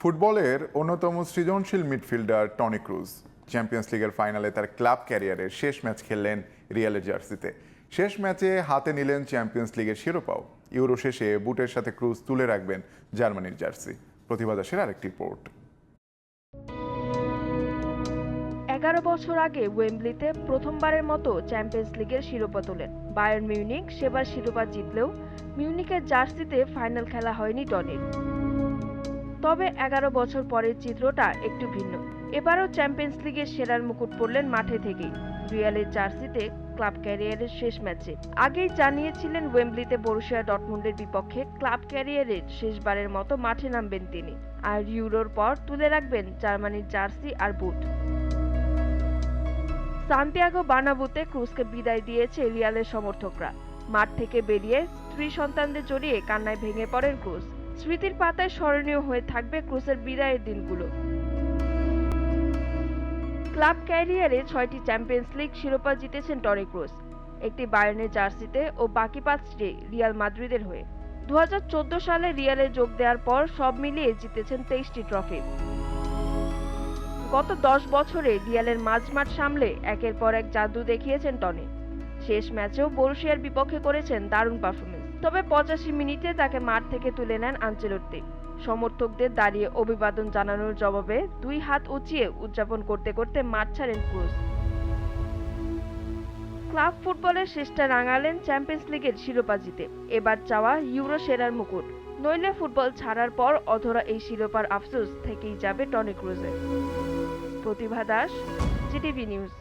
ফুটবলের অন্যতম সৃজনশীল মিডফিল্ডার টনি ক্রুজ চ্যাম্পিয়ন্স লিগের ফাইনালে তার ক্লাব ক্যারিয়ারের শেষ ম্যাচ খেললেন রিয়ালের জার্সিতে। শেষ ম্যাচে হাতে নিলেন চ্যাম্পিয়ন্স লিগের শিরোপাও। ইউরো শেষে বুটের সাথে ক্রুজ তুলে রাখবেন জার্মানির জার্সি। প্রতিভা দাসের আরেকটি রিপোর্ট। এগারো বছর আগে ওয়েম্বলিতে প্রথমবারের মতো চ্যাম্পিয়ন্স লিগের শিরোপা তোলেন। বায়ার্ন মিউনিক সেবার শিরোপা জিতলেও মিউনিকের জার্সিতে ফাইনাল খেলা হয়নি টনির। তবে এগারো বছর পরের চিত্রটা একটু ভিন্ন। এবারও চ্যাম্পিয়ন্স লিগের সেরার মুকুট পড়লেন মাঠে থেকেই। রিয়ালের জার্সিতে ক্লাব ক্যারিয়ারের শেষ ম্যাচে। আগেই জানিয়েছিলেন ওয়েম্বলিতে বরুশিয়া ডটমুন্ডের বিপক্ষে ক্লাব ক্যারিয়ারের শেষবারের মতো মাঠে নামবেন তিনি। আর ইউরোর পর তুলে রাখবেন জার্মানির জার্সি আর বুট। সান্তিয়াগো বার্নাবুতে ক্রুজকে বিদায় দিয়েছে রিয়ালের সমর্থকরা। মাঠ থেকে বেরিয়ে স্ত্রী সন্তানদের জড়িয়ে কান্নায় ভেঙে পড়েন ক্রুজ। স্মৃতির পাতায় স্মরণীয় হয়ে থাকবে ক্রুসের বিদায়ের দিনগুলো। ক্লাব ক্যারিয়ারে ছয়টি চ্যাম্পিয়ন্স লিগ শিরোপা জিতেছেন টনি ক্রুজ একটি বায়ার্নের জার্সিতে ও বাকি পাঁচটি রিয়াল মাদ্রিদের হয়ে। দু হাজার চোদ্দ সালে রিয়ালে যোগ দেওয়ার পর সব মিলিয়ে জিতেছেন তেইশটি ট্রফি। গত দশ বছরে রিয়ালের মাঝমাঠ সামলে একের পর এক জাদু দেখিয়েছেন টনি। শেষ ম্যাচেও বরুশিয়ার বিপক্ষে করেছেন দারুণ পারফরমেন্স। তবে পঁচাশি মিনিটে তাকে মাঠ থেকে তুলে নেন আঞ্চলত্তি। সমর্থকদের দাঁড়িয়ে অভিবাদন জানানোর জবাবে দুই হাত উঁচিয়ে উদযাপন করতে করতে মাঠ ছাড়েন ক্রুজ। ক্লাব ফুটবলের শেষটা রাঙালেন চ্যাম্পিয়ন্স লিগের শিরোপা জিতে। এবার চাওয়া ইউরো সেরার মুকুট। নইলে ফুটবল ছাড়ার পর অধরা এই শিরোপার আফসোস থেকেই যাবে Tony ক্রুজের। Pratibha Das, GTV news.